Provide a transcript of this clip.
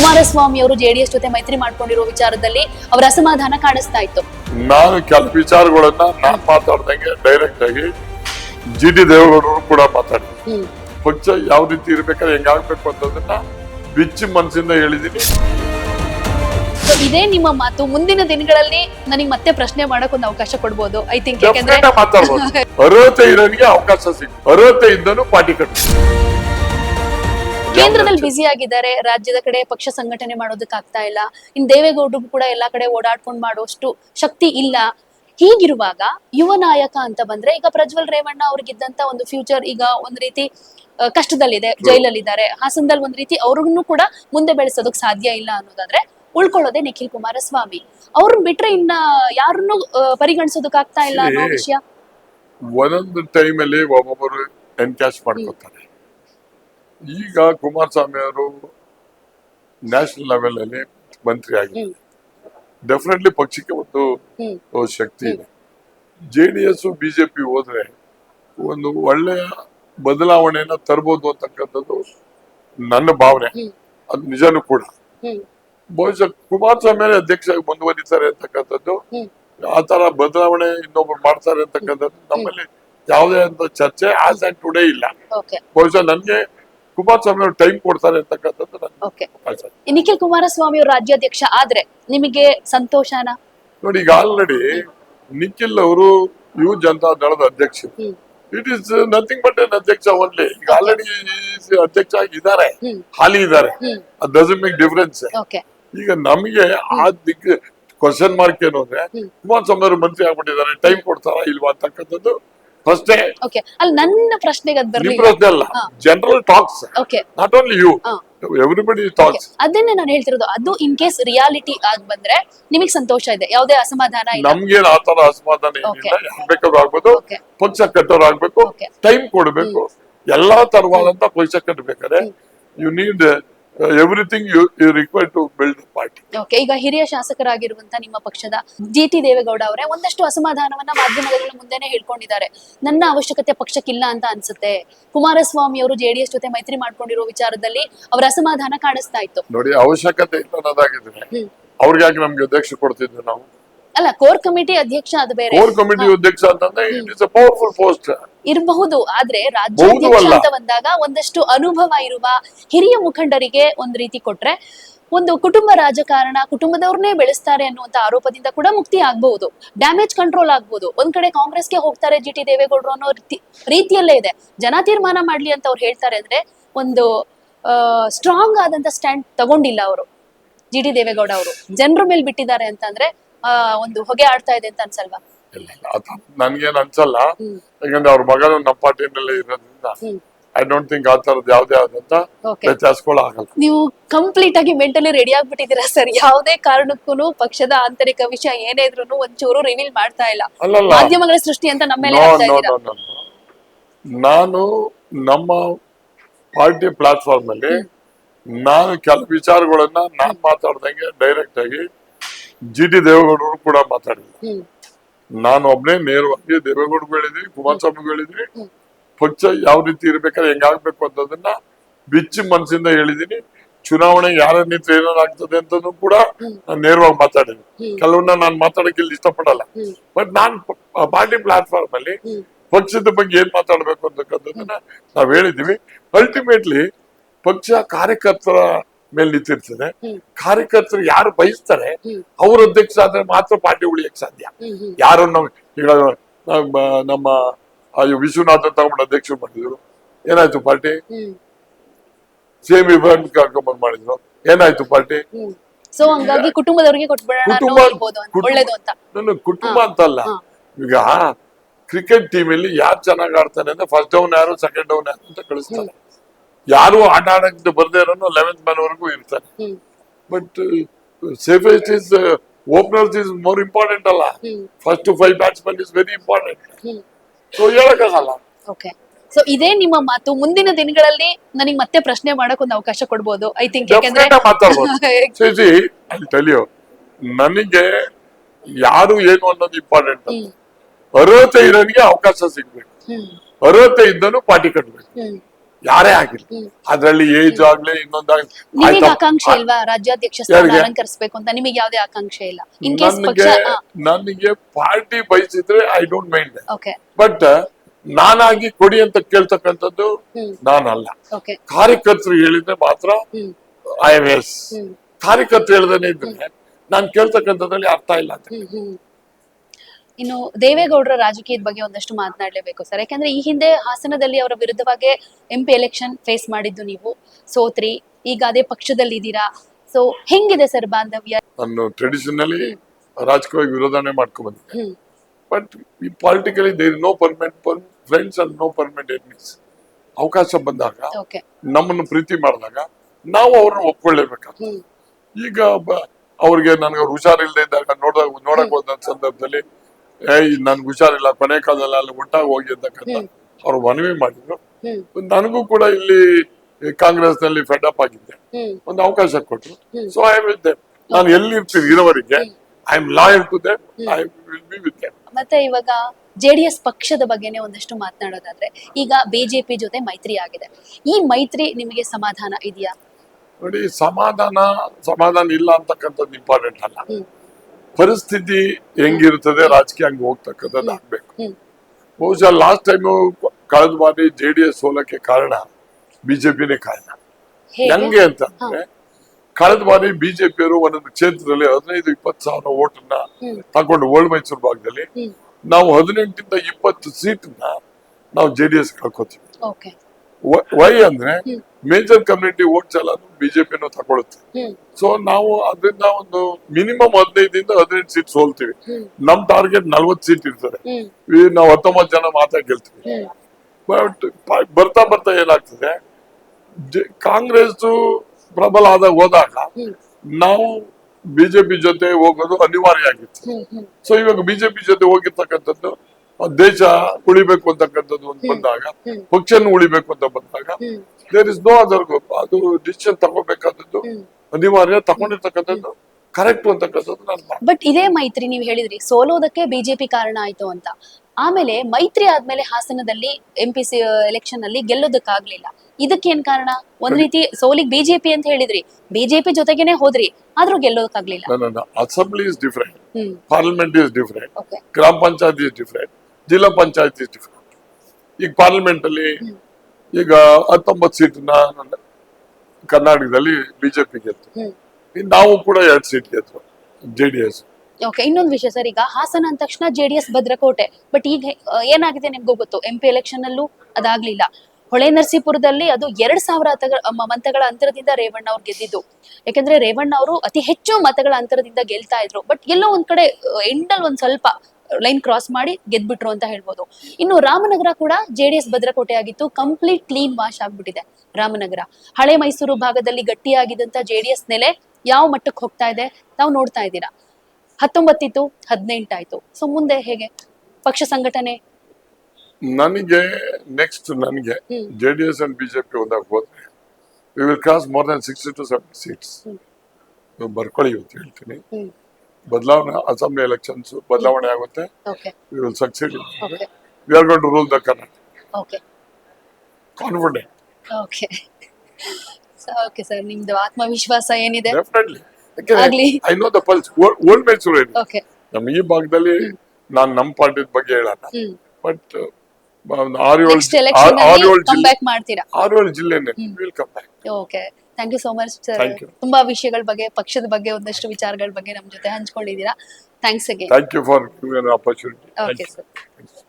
ಕುಮಾರಸ್ವಾಮಿ ಅವರು ಜೆಡಿಎಸ್ ಜೊತೆ ಮೈತ್ರಿ ಮಾಡ್ಕೊಂಡಿರೋ ವಿಚಾರದಲ್ಲಿ ಅವರ ಅಸಮಾಧಾನ ಕಾಣಿಸ್ತಾ ಇತ್ತು. ನಾನು ಕೆಲವು ವಿಚಾರಗಳನ್ನ ನಾನು ಮಾತಾಡ್ದಂಗೆ ಡೈರೆಕ್ಟ್ ಆಗಿ ಜಿ ಡಿ ದೇವೇಗೌಡರು ಕೂಡ ಮಾತಾಡಿದ್ರು. ಪಕ್ಷ ಯಾವ ರೀತಿ ಇರ್ಬೇಕಾದ್ರೆ ಹೆಂಗಾಗ್ಬೇಕು ಅಂತದನ್ನ ಬಿಚ್ಚಿ ಮನಸ್ಸಿಂದ ಹೇಳಿದೀನಿ. ಇದೇ ನಿಮ್ಮ ಮಾತು. ಮುಂದಿನ ದಿನಗಳಲ್ಲಿ ನನಗೆ ಮತ್ತೆ ಪ್ರಶ್ನೆ ಮಾಡಕ್ ಒಂದು ಅವಕಾಶ ಕೊಡ್ಬೋದು ಐ ಥಿಂಕ್ ಯಾಕಂದ್ರೆ ಅರ್ಹತೆ ಇರೋನಿಗೆ ಅವಕಾಶ ಸಿಗ್ ಅರ್ಹತೆ ಇದ್ದನು ಪಾರ್ಟಿ ಕಟ್ಟ ಕೇಂದ್ರದಲ್ಲಿ ಬ್ಯುಸಿ ಆಗಿದ್ದಾರೆ. ರಾಜ್ಯದ ಕಡೆ ಪಕ್ಷ ಸಂಘಟನೆ ಮಾಡೋದಕ್ಕೆ ಆಗ್ತಾ ಇಲ್ಲ. ಇನ್ ದೇವೇಗೌಡರು ಕೂಡ ಎಲ್ಲಾ ಕಡೆ ಓಡಾಡ್ಕೊಂಡು ಮಾಡೋಷ್ಟು ಶಕ್ತಿ ಇಲ್ಲ. ಹೀಗಿರುವಾಗ ಯುವ ನಾಯಕ ಅಂತ ಬಂದ್ರೆ ಈಗ ಪ್ರಜ್ವಲ್ ರೇವಣ್ಣ ಅವ್ರಿಗಿದ್ದಂತ ಒಂದು ಫ್ಯೂಚರ್ ಈಗ ಒಂದ್ ರೀತಿ ಕಷ್ಟದಲ್ಲಿದೆ. ಜೈಲಲ್ಲಿದ್ದಾರೆ. ಹಾಸನದಲ್ಲಿ ಒಂದ್ ರೀತಿ ಅವ್ರಿಗೂ ಕೂಡ ಮುಂದೆ ಬೆಳೆಸೋದಕ್ ಸಾಧ್ಯ ಇಲ್ಲ ಅನ್ನೋದಾದ್ರೆ ಉಳ್ಕೊಳ್ಳೋದೆ ನಿಖಿಲ್ ಕುಮಾರಸ್ವಾಮಿ. ಅವ್ರನ್ನ ಬಿಟ್ರೆ ಇನ್ನ ಯಾರನ್ನು ಪರಿಗಣಿಸೋದಕ್ಕಾಗ್ತಾ ಇಲ್ಲ ಅನ್ನೋ. ವಿಷಯ? ಒಂದೊಂದು ಟೈಮಲ್ಲಿ ಒಬ್ಬೊಬ್ಬರು ಎನ್ಕ್ಯಾಶ್ ಮಾಡ್ಕೊತಾರೆ. ಈಗ ಕುಮಾರಸ್ವಾಮಿ ಅವರು ನ್ಯಾಷನಲ್ ಲೆವೆಲ್ ಅಲ್ಲಿ ಮಂತ್ರಿ ಆಗಿದ್ದಾರೆ. ಡೆಫಿನೆಟ್ಲಿ ಪಕ್ಷಕ್ಕೆ ಒಂದು ಶಕ್ತಿ ಇದೆ. ಜೆ ಡಿ ಎಸ್ ಬಿಜೆಪಿ ಹೋದ್ರೆ ಒಂದು ಒಳ್ಳೆಯ ಬದಲಾವಣೆಯನ್ನ ತರಬಹುದು ಅಂತಕ್ಕಂಥದ್ದು ನನ್ನ ಭಾವನೆ. ಅದು ನಿಜನೂ ಕೂಡ. ಬಹುಶಃ ಕುಮಾರಸ್ವಾಮಿ ಅವರೇ ಅಧ್ಯಕ್ಷ ಮುಂದುವರಿತಾರೆ ಅಂತಕ್ಕಂಥದ್ದು. ಆ ತರ ಬದಲಾವಣೆ ಇನ್ನೊಬ್ರು ಮಾಡ್ತಾರೆ ಅಂತಕ್ಕಂಥದ್ದು ನಮ್ಮಲ್ಲಿ ಯಾವುದೇ ಅಂತ ಚರ್ಚೆ ಆಸ್ ಅಂಡ್ ಟುಡೇ ಇಲ್ಲ. ಬಹುಶಃ ನನ್ಗೆ ಕುಮಾರಸ್ವಾಮಿ ಅವರು ಟೈಮ್ ಕೊಡ್ತಾರೆ ಅಂತಕ್ಕಂಥದ್ದು ನನ್ನ. ನಿಖಿಲ್ ಕುಮಾರಸ್ವಾಮಿ ಅವರು ರಾಜ್ಯಾಧ್ಯಕ್ಷ ಆದ್ರೆ ನಿಮಗೆ ಸಂತೋಷನಾ ನೋಡಿ ಈಗ ಆಲ್ರೆಡಿ ನಿಖಿಲ್ ಅವರು ಯುವ ಜನತಾ ದಳದ ಅಧ್ಯಕ್ಷರು. ಇಟ್ ಇಸ್ ನಥಿಂಗ್ ಬಟ್ ಎನ್ ಅಧ್ಯಕ್ಷ ಓನ್ಲಿ ಈಗ ಆಲ್ರೆಡಿ ಅಧ್ಯಕ್ಷ ಆಗಿದ್ದಾರೆ. ಹಾಲಿ ಇದ್ದಾರೆ. ಅದ್ ಡಸನ್ ಮೇಕ್ ಡಿಫರೆನ್ಸ್ ಈಗ ನಮಗೆ ಆ ದಿಕ್ ಕ್ವಶನ್ ಮಾರ್ಕ್ ಏನು ಅಂದ್ರೆ. ಕುಮಾರಸ್ವಾಮಿ ಅವರು ಮಂತ್ರಿ ಆಗ್ಬಿಟ್ಟಿದ್ದಾರೆ. ಟೈಮ್ ಕೊಡ್ತಾರಾ ಇಲ್ವಾ ಅಂತಕ್ಕಂಥದ್ದು ಫಸ್ಟೇ ಓಕೆ ಅಲ್ಲಿ ನನ್ನ ಪ್ರಶ್ನೆಗೆ ಅದು ಬರಲಿ ಅಲ್ಲ. General talks okay not only you. Everybody talks ಅದನ್ನೇ ನಾನು ಹೇಳ್ತಿರೋದು. ಅದು ಇನ್ ಕೇಸ್ ರಿಯಾಲಿಟಿ ಆಗ್ ಬಂದ್ರೆ ನಿಮಗೆ ಸಂತೋಷ ಇದೆ. ಯಾವುದೇ ಅಸಮಾಧಾನ ಇಲ್ಲ. ನಮ್ಗೇನ್ ಆತರ ಅಸಮಾಧಾನ ಏನಿಲ್ಲ. ಯಾರ್ ಬೇಕಾದ್ರೂ ಆಗ್ಬೋದು. ಪಕ್ಷ ಕಟ್ಟೋರು ಆಗ್ಬೇಕು. ಟೈಮ್ ಕೊಡ್ಬೇಕು. ಎಲ್ಲಾ ತರವಾದಂತ ಪಕ್ಷ ಕಟ್ಟಬೇಕಾದ್ರೆ you need everything you you require to build party okay ಈಗ ಹಿರಿಯ ಶಾಸಕರಾಗಿರುವಂತ ನಿಮ್ಮ ಪಕ್ಷದ ಜಿ ಟಿ ದೇವೇಗೌಡ ಅವರೇ ಒಂದಷ್ಟು ಅಸಮಾಧಾನವನ್ನ ಮಾಧ್ಯಮಗಳ ಮುಂದೆನೆ ಹೇಳ್ಕೊಂಡಿದ್ದಾರೆ. ನನ್ನ ಅವಶ್ಯಕತೆ ಪಕ್ಷಕ್ಕಿಲ್ಲ ಅಂತ ಅನ್ಸುತ್ತೆ. ಕುಮಾರಸ್ವಾಮಿ ಅವರು ಜೆಡಿಎಸ್ ಜೊತೆ ಮೈತ್ರಿ ಮಾಡ್ಕೊಂಡಿರೋ ವಿಚಾರದಲ್ಲಿ ಅವರ ಅಸಮಾಧಾನ ಕಾಣಿಸ್ತಾ ಇತ್ತು. ನೋಡಿ ಅವಶ್ಯಕತೆ ಇಲ್ಲ ಅನ್ನೋದಾಗಿದ್ರೆ. ಅವ್ರಿಗೆ ಯಾಕೆ ನಮ್ಗೆ ಅಧ್ಯಕ್ಷ ಕೊಡ್ತಿದ್ವಿ ನಾವು. ಅಲ್ಲ ಕೋರ್ ಕಮಿಟಿ ಅಧ್ಯಕ್ಷ ಅದು ಬೇರೆ. ಕೋರ್ ಕಮಿಟಿ ಅಧ್ಯಕ್ಷ ಅಂತಂದ್ರೆ it is a powerful post ಇರಬಹುದು. ಆದ್ರೆ ರಾಜ್ಯಾಧ್ಯಕ್ಷ ಅಂತ ಬಂದಾಗ ಒಂದಷ್ಟು ಅನುಭವ ಇರುವ ಹಿರಿಯ ಮುಖಂಡರಿಗೆ ಒಂದ್ ರೀತಿ ಕೊಟ್ರೆ ಒಂದು ಕುಟುಂಬ ರಾಜಕಾರಣ ಕುಟುಂಬದವ್ರನ್ನೇ ಬೆಳೆಸ್ತಾರೆ ಅನ್ನುವಂತ ಆರೋಪದಿಂದ ಕೂಡ ಮುಕ್ತಿ ಆಗ್ಬಹುದು. ಡ್ಯಾಮೇಜ್ ಕಂಟ್ರೋಲ್ ಆಗ್ಬಹುದು. ಒಂದ್ ಕಡೆ ಕಾಂಗ್ರೆಸ್ಗೆ ಹೋಗ್ತಾರೆ ಜಿ ಟಿ ದೇವೇಗೌಡರು ಅನ್ನೋ ರೀತಿ ರೀತಿಯಲ್ಲೇ ಇದೆ. ಜನ ತೀರ್ಮಾನ ಮಾಡ್ಲಿ ಅಂತ ಅವ್ರು ಹೇಳ್ತಾರೆ ಅಂದ್ರೆ ಒಂದು ಸ್ಟ್ರಾಂಗ್ ಆದಂತ ಸ್ಟ್ಯಾಂಡ್ ತಗೊಂಡಿಲ್ಲ ಅವರು ಜಿ ಟಿ ದೇವೇಗೌಡ ಅವರು. ಜನರ ಮೇಲೆ ಬಿಟ್ಟಿದ್ದಾರೆ ಅಂತಂದ್ರೆ ಅಂದ್ರೆ ಒಂದು ಹೊಗೆ ಆಡ್ತಾ ಇದೆ ಅಂತ ಅನ್ಸಲ್ವಾ? ನನ್ಗೇನ್ ಅನ್ಸಲ್ಲ. ಯಾಕಂದ್ರೆ ಅವ್ರ ಮಗನ ನಮ್ಮ ಪಾರ್ಟಿನಲ್ಲೇ ಇರೋದ್ರಿಂದ ಐ ಡೋಂಟ್ ಥಿಂಕ್ ಆ ತರದ್ ಯಾವ್ದೇ ಆದಂತ ವ್ಯತ್ಯಾಸಗಳು ಆಗಲ್ಲ. ನೀವು ಕಂಪ್ಲೀಟ್ ಆಗಿ ಮೆಂಟಲಿ ರೆಡಿ ಆಗ್ಬಿಟ್ಟಿದ್ದೀರಾ ಸರ್ ಯಾವುದೇ ಕಾರಣಕ್ಕೂ ಪಕ್ಷದ ಆಂತರಿಕ ವಿಷಯ ಏನೇ ಇದ್ರು ಒಂಚೂರು ರಿವೀಲ್ ಮಾಡ್ತಾ ಇಲ್ಲ. ಮಾಧ್ಯಮಗಳ ಸೃಷ್ಟಿ ಅಂತ ನಮ್ಮ ಮೇಲೆ ನಾನು ನಮ್ಮ ಪಾರ್ಟಿ ಪ್ಲಾಟ್ಫಾರ್ಮ್ ಅಲ್ಲಿ ನಾನು ಕೆಲವು ವಿಚಾರಗಳನ್ನ ನಾನ್ ಮಾತಾಡ್ದಂಗೆ ಡೈರೆಕ್ಟ್ ಆಗಿ ಜಿ ಟಿ ದೇವೇಗೌಡರು ಕೂಡ ಹ್ಮ್. ನಾನು ಒಬ್ನೇ ನೇರವಾಗಿ ದೇವೇಗೌಡರು ಹೇಳಿದ್ವಿ ಕುಮಾರಸ್ವಾಮಿಗೂ ಹೇಳಿದ್ವಿ ಪಕ್ಷ ಯಾವ ರೀತಿ ಇರ್ಬೇಕಾದ್ರೆ ಹೆಂಗಾಗ್ಬೇಕು ಅಂತದನ್ನ ಬಿಚ್ಚಿ ಮನಸ್ಸಿಂದ ಹೇಳಿದೀನಿ. ಚುನಾವಣೆ ಯಾರ ನಿಂತು ಏನಾಗ್ತದೆ ಅಂತನೂ ಕೂಡ. ನಾನು ನೇರವಾಗಿ ಮಾತಾಡಿದ್ದೀನಿ ಹ್ಮ್. ಕೆಲವನ್ನ ನಾನು ಮಾತಾಡಕ್ಕೆ ಇಲ್ಲಿ ಇಷ್ಟಪಡಲ್ಲ. ಬಟ್ ನಾನ್ ಪಾರ್ಟಿ ಪ್ಲಾಟ್ಫಾರ್ಮ್ ಅಲ್ಲಿ ಪಕ್ಷದ ಬಗ್ಗೆ ಏನ್ ಮಾತಾಡ್ಬೇಕು ಅಂತಕ್ಕಂಥದ್ದನ್ನ ನಾವ್ ಹೇಳಿದೀವಿ. ಅಲ್ಟಿಮೇಟ್ಲಿ ಪಕ್ಷ ಕಾರ್ಯಕರ್ತರ ಮೇಲೆ ನಿಂತಿರ್ತದೆ. ಕಾರ್ಯಕರ್ತರು ಯಾರು ಬಯಸ್ತಾರೆ. ಅವ್ರ ಅಧ್ಯಕ್ಷ ಆದ್ರೆ ಮಾತ್ರ ಪಾರ್ಟಿ ಉಳಿಯಕ್ ಸಾಧ್ಯ. ಯಾರು ನಾವು ಈಗ ನಮ್ಮ ನಮ್ಮ ಅಯ್ಯೋ ವಿಶ್ವನಾಥ್ ತಗೊಂಡು ಅಧ್ಯಕ್ಷರು ಮಾಡಿದ್ರು. ಏನಾಯ್ತು ಪಾರ್ಟಿ? ಸೇಮ್ ವಿಭಾಗ ಕರ್ಕೊಂಡ್ಬಂದ್ ಮಾಡಿದ್ರು. ಏನಾಯ್ತು ಪಾರ್ಟಿ? ಸೊ ಹಂಗಾಗಿ ಕುಟುಂಬದವ್ರಿಗೆ ಕುಟುಂಬ ಅಂತ ಕುಟುಂಬ- ಅಂತ. ಅಂತಲ್ಲ. ಈಗ ಕ್ರಿಕೆಟ್ ಟೀಮ್ ಅಲ್ಲಿ ಯಾರು ಚೆನ್ನಾಗಿ ಆಡ್ತಾನೆ ಅಂದ್ರೆ ಫಸ್ಟ್ ಡೌನ್ ಯಾರು ಸೆಕೆಂಡ್ ಡೌನ್ ಯಾರು ಅಂತ ಕಳಿಸ್ತಾರೆ. ಯಾರು ಆಟ ಆಡಕ್ಕೆ ಬರ್ದೇ ಇರೋನು ಲೆವೆಂತ್ ಮ್ಯಾನ್ ವರೆಗೂ ಇರ್ತಾರೆ but safest is openers is more important ಅಲ್ಲ. First five batsman is very important so ಹೇಳಕ್ಕಾಗಲ್ಲ. ಓಕೆ ಸೊ ಇದೇ ನಿಮ್ಮ ಮಾತು. ಮುಂದಿನ ದಿನಗಳಲ್ಲಿ ನನಗೆ ಮತ್ತೆ ಪ್ರಶ್ನೆ ಮಾಡಕ್ ಒಂದು ಅವಕಾಶ ಕೊಡ್ಬೋದು ಐ ಥಿಂಕ್ ಯಾಕಂದ್ರೆ ನನಗೆ ಯಾರು ಏನು ಅನ್ನೋದು ಇಂಪಾರ್ಟೆಂಟ್ ಅರ್ಹತೆ ಇರೋನಿಗೆ ಅವಕಾಶ ಸಿಗ್ಬೇಕು. ಅರ್ಹತೆ ಇದ್ದನು ಪಾರ್ಟಿ ಕಟ್ಟಬೇಕು ಹ್ಮ್. ಯಾರೇ ಆಗಿರ್ಲಿ. ಅದ್ರಲ್ಲಿ ಏಜ್ ಆಗ್ಲಿ ಇನ್ನೊಂದಾಗ್ಲಿ ನಿಮಗೆ. ಆಕಾಂಕ್ಷೆ ಇಲ್ವಾ? ರಾಜ್ಯಾಧ್ಯಕ್ಷ ಸ್ಥಾನ? ಅಲಂಕರಿಸಬೇಕು ಅಂತ ನಿಮಗೆ ಯಾವುದೇ ಆಕಾಂಕ್ಷೆ ಇಲ್ಲ. ಇನ್ ಕೇಸ್ ಪಕ್ಷ ನನಗೆ ನನಗೆ ಪಾರ್ಟಿ ಬಯಸಿದ್ರೆ I don't mind okay but ನಾನಾಗಿ ಕೊಡಿ ಅಂತ ಕೇಳ್ತಕ್ಕಂಥದ್ದು ನಾನಲ್ಲ. ಓಕೆ ಕಾರ್ಯಕರ್ತರು ಹೇಳಿದ್ರೆ ಮಾತ್ರ ಐ ಎಂ ಎಸ್ ಕಾರ್ಯಕರ್ತರು ಹೇಳ್ದೇನೆ ಇದ್ರೆ ನಾನು ಕೇಳ್ತಕ್ಕಂಥದ್ರಲ್ಲಿ ಅರ್ಥ ಇಲ್ಲ ಅಂತ. ಇನ್ನು ದೇವೇಗೌಡರ ರಾಜಕೀಯದ ಬಗ್ಗೆ ಒಂದಷ್ಟು ಮಾತನಾಡಲೇಬೇಕು ಸರ್. ಯಾಕಂದ್ರೆ ಈ ಹಿಂದೆ ಹಾಸನದಲ್ಲಿ ಅವರ ವಿರುದ್ಧವಾಗಿ ಎಂ ಪಿ ಎಲೆಕ್ಷನ್ ಫೇಸ್ ಮಾಡಿದ್ದು ನೀವು ಸೋತ್ರಿ ಈಗ ಅದೇ ಪಕ್ಷದಲ್ಲಿ ಇದ್ದೀರಾ? ಸೊ ಹೆಂಗಿದೆ ಸರ್ ಬಾಂಧವ್ಯ? ನಾನು ಟ್ರೆಡಿಷನಲಿ ರಾಜಕೀಯವಾಗಿ ವಿರೋಧನೆ ಮಾಡ್ಕೊಂಡ್ ಬಂದಿದ್ದೆ ಬಟ್ ಈ politically there no permanent friends and no permanent enemies ಅವಕಾಶ ಬಂದಾಗ ನಮ್ಮನ್ನು ಪ್ರೀತಿ ಮಾಡಿದಾಗ ನಾವು ಅವ್ರನ್ನ ಒಪ್ಕೊಳ್ಳೇಬೇಕಾಗ್ತದೆ. ಈಗ ಅವ್ರಿಗೆ ನನಗೆ ಹುಷಾರಿಲ್ಲದೆ ಇದ್ದಾಗ ನೋಡಿದಾಗ ನೋಡಕ್ ಹೋದ ಸಂದರ್ಭದಲ್ಲಿ ಏಯ್ ನನ್ಗೆ ಹುಷಾರಿಲ್ಲ. ಕೊನೆ ಕಾಲದಲ್ಲಿ ಅಲ್ಲಿ ಒಟ್ಟಾಗಿ ಹೋಗಿ ಅಂತಕ್ಕಂಥ. ಅವ್ರು ಮನವಿ ಮಾಡಿದ್ರು. ನನಗೂ ಕೂಡ ಇಲ್ಲಿ ಕಾಂಗ್ರೆಸ್ನಲ್ಲಿ ಫೆಡ್ ಅಪ್ ಆಗಿದ್ದೆ ಒಂದು ಅವಕಾಶ ಕೊಟ್ರು. ಸೊ ಐ ವಿತ್ ದೆಮ್ ನಾನು ಎಲ್ಲಿ ಇರ್ತೀನಿ ಇರೋವರೆಗೆ I am loyal to they I will be with them ಮತ್ತೆ ಇವಾಗ ಜೆಡಿಎಸ್ ಪಕ್ಷದ ಬಗ್ಗೆನೇ ಒಂದಷ್ಟು ಮಾತನಾಡೋದಾದ್ರೆ ಈಗ ಬಿಜೆಪಿ ಜೊತೆ ಮೈತ್ರಿ ಆಗಿದೆ. ಈ ಮೈತ್ರಿ ನಿಮಗೆ ಸಮಾಧಾನ ಇದೆಯಾ? ನೋಡಿ ಸಮಾಧಾನ ಸಮಾಧಾನ ಇಲ್ಲ ಅಂತಕ್ಕಂಥದ್ದು ಇಂಪಾರ್ಟೆಂಟ್ ಅಲ್ಲ. ಪರಿಸ್ಥಿತಿ ಹೆಂಗಿರ್ತದೆ ರಾಜಕೀಯ ಹಂಗ ಹೋಗ್ತಕ್ಕಂಥದ್ದು ಆಗ್ಬೇಕು. ಬಹುಶಃ ಲಾಸ್ಟ್ ಟೈಮ್ ಕಳೆದ ಬಾರಿ ಜೆ ಡಿ ಎಸ್ ಸೋಲಕ್ಕೆ ಕಾರಣ ಬಿಜೆಪಿನೇ ಕಾರಣ. ಹೆಂಗೆ? ಅಂತ ಅಂದ್ರೆ ಕಳೆದ ಬಾರಿ ಬಿಜೆಪಿಯವರು ಒಂದೊಂದು ಕ್ಷೇತ್ರದಲ್ಲಿ ಹದಿನೈದು ಇಪ್ಪತ್ತು ಸಾವಿರ ಓಟನ್ನ ತಗೊಂಡು ಓಲ್ಡ್ ಮೈಸೂರು ಭಾಗದಲ್ಲಿ ನಾವು ಹದಿನೆಂಟಿಂದ ಇಪ್ಪತ್ತು ಸೀಟ್ ನಾವು ಜೆ ಡಿ ಎಸ್ ಕಳ್ಕೊತೀವಿ. ವೈ ಅಂದ್ರೆ. ಮೇಜರ್ ಕಮ್ಯುನಿಟಿ ಓಟ್ಸ್ ಎಲ್ಲ ಬಿಜೆಪಿನೂ ತಗೊಳುತ್ತೆ. ಸೊ ನಾವು ಅದರಿಂದ ಒಂದು ಮಿನಿಮಮ್ ಹದಿನೈದಿಂದ ಹದಿನೆಂಟು ಸೀಟ್ ಸೋಲ್ತೀವಿ. ನಮ್ ಟಾರ್ಗೆಟ್ ನಲ್ವತ್ತು ಸೀಟ್ ಇರ್ತದೆ. ನಾವು ಹತ್ತೊಂಬತ್ತು ಜನ ಮಾತಾ ಗೆಲ್ತೀವಿ. ಬಟ್ ಬರ್ತಾ ಬರ್ತಾ ಏನಾಗ್ತದೆ? ಕಾಂಗ್ರೆಸ್ ಪ್ರಬಲ ಆದಾಗ ಹೋದಾಗ ನಾವು ಬಿಜೆಪಿ ಜೊತೆ ಹೋಗೋದು ಅನಿವಾರ್ಯ ಆಗಿತ್ತು. ಸೊ ಇವಾಗ ಬಿಜೆಪಿ ಜೊತೆ ಹೋಗಿರ್ತಕ್ಕಂಥದ್ದು ದೇಶ ಉಳಿಬೇಕು ಅಂತಕ್ಕಂಥದ್ದು ಒಂದು ಬಂದಾಗ. ಪಕ್ಷನ ಉಳಿಬೇಕು ಅಂತ ಬಂದಾಗ ದೇರ್ ಇಸ್ ನೋ ಅದರ್ ಅದು ಡಿಸಿಷನ್ ತಗೋಬೇಕಾದದ್ದು ಅನಿವಾರ್ಯ ತಗೊಂಡಿರ್ತಕ್ಕಂಥದ್ದು ಕರೆಕ್ಟ್ ಅಂತಕ್ಕಂಥದ್ದು ಬಟ್ ಇದೇ ಮೈತ್ರಿ ನೀವು ಹೇಳಿದ್ರಿ ಸೋಲೋದಕ್ಕೆ ಬಿಜೆಪಿ ಕಾರಣ ಆಯ್ತು ಅಂತ. ಆಮೇಲೆ ಮೈತ್ರಿ ಆದ್ಮೇಲೆ ಹಾಸನದಲ್ಲಿ ಎಂ ಪಿ ಸಿ ಎಲೆಕ್ಷನ್ ಅಲ್ಲಿ ಗೆಲ್ಲೋದಕ್ಕಾಗ್ಲಿಲ್ಲ. ಇದಕ್ಕೇನ್ ಕಾರಣ? ಒಂದ್ ರೀತಿ ಸೋಲಿಗ್ ಬಿಜೆಪಿ ಅಂತ ಹೇಳಿದ್ರಿ. ಬಿಜೆಪಿ ಜೊತೆಗೇನೆ ಹೋದ್ರಿ ಆದ್ರೂ ಗೆಲ್ಲೋದಕ್ಕಾಗ್ಲಿಲ್ಲ. Assembly is different parliament is different ಗ್ರಾಮ ಪಂಚಾಯತ್ ಇಸ್ ಡಿಫ್ರೆಂಟ್ ಜಿಲ್ಲಾ ಪಂಚಾಯತ್ ಡಿಫ್ರೆಂಟ್ ಈಗ ಪಾರ್ಲಿಮೆಂಟ್ ಅಲ್ಲಿ. ಈಗ ಹತ್ತೊಂಬತ್ತು ಸೀಟ್ನ ಕರ್ನಾಟಕದಲ್ಲಿ ಬಿಜೆಪಿ ಗೆದ್ದು ನಾವು ಕೂಡ ಎರಡು ಸೀಟ್ ಗೆದ್ದು ಜೆ ಡಿ ಎಸ್ ಓಕೆ ಇನ್ನೊಂದು ವಿಷಯ ಸರ್ ಈಗ ಹಾಸನ ಅಂದ ತಕ್ಷಣ ಜೆಡಿಎಸ್ ಭದ್ರಕೋಟೆ. ಬಟ್ ಈಗ ಏನಾಗಿದೆ ನಿಮ್ಗೂ ಗೊತ್ತು? ಎಂ ಪಿ ಎಲೆಕ್ಷನ್ ಅಲ್ಲೂ ಅದಾಗ್ಲಿಲ್ಲ. ಹೊಳೆ ನರಸೀಪುರದಲ್ಲಿ ಅದು ಎರಡ್ ಸಾವಿರ ಮತಗಳ ಮತಗಳ ಅಂತರದಿಂದ ರೇವಣ್ಣ ಅವ್ರು ಗೆದ್ದಿದ್ದು. ಯಾಕಂದ್ರೆ ರೇವಣ್ಣ ಅವರು ಅತಿ ಹೆಚ್ಚು ಮತಗಳ ಅಂತರದಿಂದ ಗೆಲ್ತಾ ಇದ್ರು. ಬಟ್ ಎಲ್ಲೋ ಒಂದ್ ಕಡೆ ಎಂಡಲ್ ಒಂದ್ ಸ್ವಲ್ಪ ಲೈನ್ ಕ್ರಾಸ್ ಮಾಡಿ ಗೆದ್ಬಿಟ್ರು ಅಂತ ಹೇಳ್ಬೋದು. ಇನ್ನು ರಾಮನಗರ ಕೂಡ ಜೆಡಿಎಸ್ ಭದ್ರಕೋಟೆ ಆಗಿತ್ತು. ಕಂಪ್ಲೀಟ್ ಕ್ಲೀನ್ ವಾಶ್ ಆಗ್ಬಿಟ್ಟಿದೆ ರಾಮನಗರ. ಹಳೆ ಮೈಸೂರು ಭಾಗದಲ್ಲಿ ಗಟ್ಟಿಯಾಗಿದ್ದಂತ ಎಸ್ ನೆಲೆ ಯಾವ ಮಟ್ಟಕ್ಕೆ ಹೋಗ್ತಾ ಇದೆ ತಾವು ನೋಡ್ತಾ ಇದ್ದೀರಾ. ಹತ್ತೊಂಬತ್ತಿತ್ತು ಹದಿನೆಂಟಾಯ್ತು. ಸೊ ಮುಂದೆ ಹೇಗೆ? ಪಕ್ಷ ಸಂಘಟನೆ? ನನಗೆ ನೆಕ್ಸ್ಟ್ ನನಗೆ ಹ್ಮ್. J D S and BJP ಒಂದಾಗ ಹೋದ್ರೆ we will cross more than sixty to seventy seats ಬರ್ಕೊಳ್ಳಿ ಇವತ್ತು ಹೇಳ್ತೀನಿ. ಬದಲಾವಣೆ ಅಸೆಂಬ್ಲಿ ಎಲೆಕ್ಷನ್ಸ್ ಬದಲಾವಣೆ ಆಗುತ್ತೆ. We will succeed we are going to rule the Karnataka okay confident okay okay sir ನಿಮ್ದು ಆತ್ಮವಿಶ್ವಾಸ ಏನಿದೆ? ಡೆಫಿನೆಟ್ಲಿ ಆಗ್ಲಿ. I know the pulse old Mysuru ಏನು ಓಕೆ ನಮ್ಮ ಈ ಭಾಗದಲ್ಲಿ ನಾನು ನಮ್ಮ ಪಾರ್ಟಿ ಬಗ್ಗೆ ಹೇಳಲ್ಲ. ಬಟ್ ಆರು ಏಳು ಆರು ಏಳು ಜಿಲ್ಲೆ ಆರು ಏಳು ಜಿಲ್ಲೆನೆ. Will come back okay thank you so much sir Thank you. ತುಂಬಾ ವಿಷಯಗಳ ಬಗ್ಗೆ ಪಕ್ಷದ ಬಗ್ಗೆ ಒಂದಷ್ಟು ವಿಚಾರಗಳ ಬಗ್ಗೆ ನಮ್ಮ ಜೊತೆ ಹಂಚ್ಕೊಂಡಿದ್ದೀರಾ. Thanks again thank you for opportunity okay sir